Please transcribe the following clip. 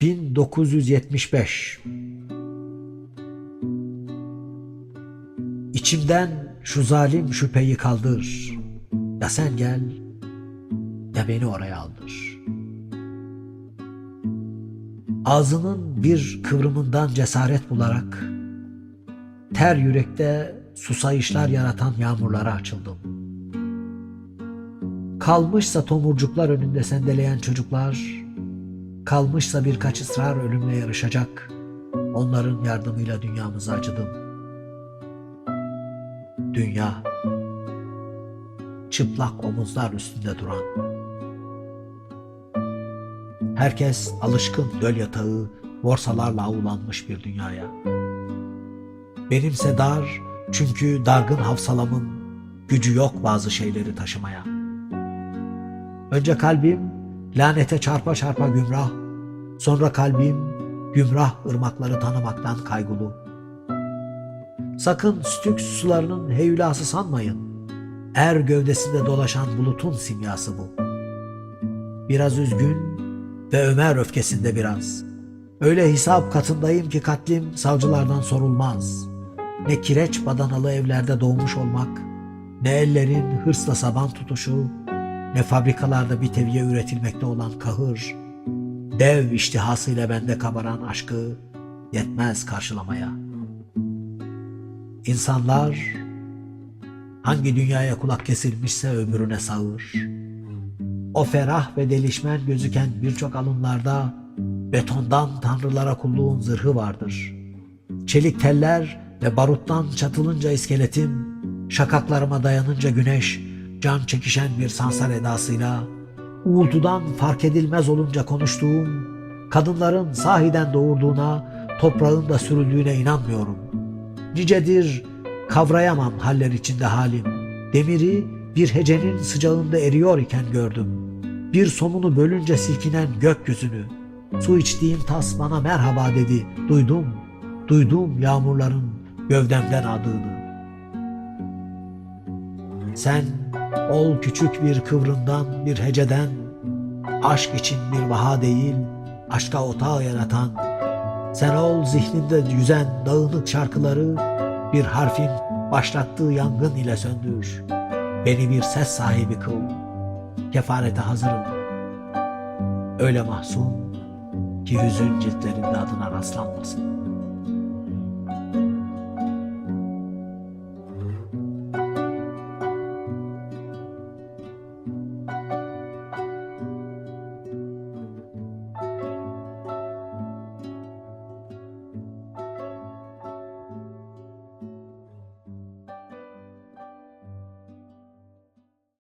1975 İçimden şu zalim şüpheyi kaldır. Ya sen gel ya beni oraya aldır. Ağzının bir kıvrımından cesaret bularak ter yürekte susayışlar yaratan yağmurlara açıldım. Kalmışsa tomurcuklar önünde sendeleyen çocuklar, kalmışsa birkaç ısrar ölümle yarışacak, onların yardımıyla dünyamızı acıdım. Dünya, çıplak omuzlar üstünde duran, herkes alışkın döl yatağı, borsalarla avulanmış bir dünyaya. Benimse dar çünkü dargın hafsalamın gücü yok bazı şeyleri taşımaya. Önce kalbim lanete çarpa çarpa gümrah, sonra kalbim gümrah ırmakları tanımaktan kaygılı. Sakın stük sularının heyulası sanmayın. Er gövdesinde dolaşan bulutun simyası bu. Biraz üzgün ve Ömer öfkesinde biraz. Öyle hesap katındayım ki katlim savcılardan sorulmaz. Ne kireç badanalı evlerde doğmuş olmak, ne ellerin hırsla saban tutuşu, ne fabrikalarda bir teviye üretilmekte olan kahır, dev iştihasıyla bende kabaran aşkı yetmez karşılamaya. İnsanlar hangi dünyaya kulak kesilmişse öbürüne sağır. O ferah ve delişmen gözüken birçok alınlarda betondan tanrılara kulluğun zırhı vardır. Çelik teller ve baruttan çatılınca iskeletim, şakaklarıma dayanınca güneş, can çekişen bir sansar edasıyla, uğultudan fark edilmez olunca konuştuğum, kadınların sahiden doğurduğuna, toprağın da sürüldüğüne inanmıyorum. Nicedir kavrayamam haller içinde halim. Demiri bir hecenin sıcağında eriyor iken gördüm. Bir somunu bölünce silkinen gökyüzünü. Su içtiğim tas bana merhaba dedi. Duydum, duydum yağmurların gövdemden adığını. Sen ol küçük bir kıvrımdan bir heceden, aşk için bir vaha değil, aşka otağı yaratan, sen ol zihninde yüzen dağınık şarkıları bir harfin başlattığı yangın ile söndür. Beni bir ses sahibi kıl. Kefarete hazırım. Öyle mahzun ki hüzün ciltlerinde adına rastlanmasın.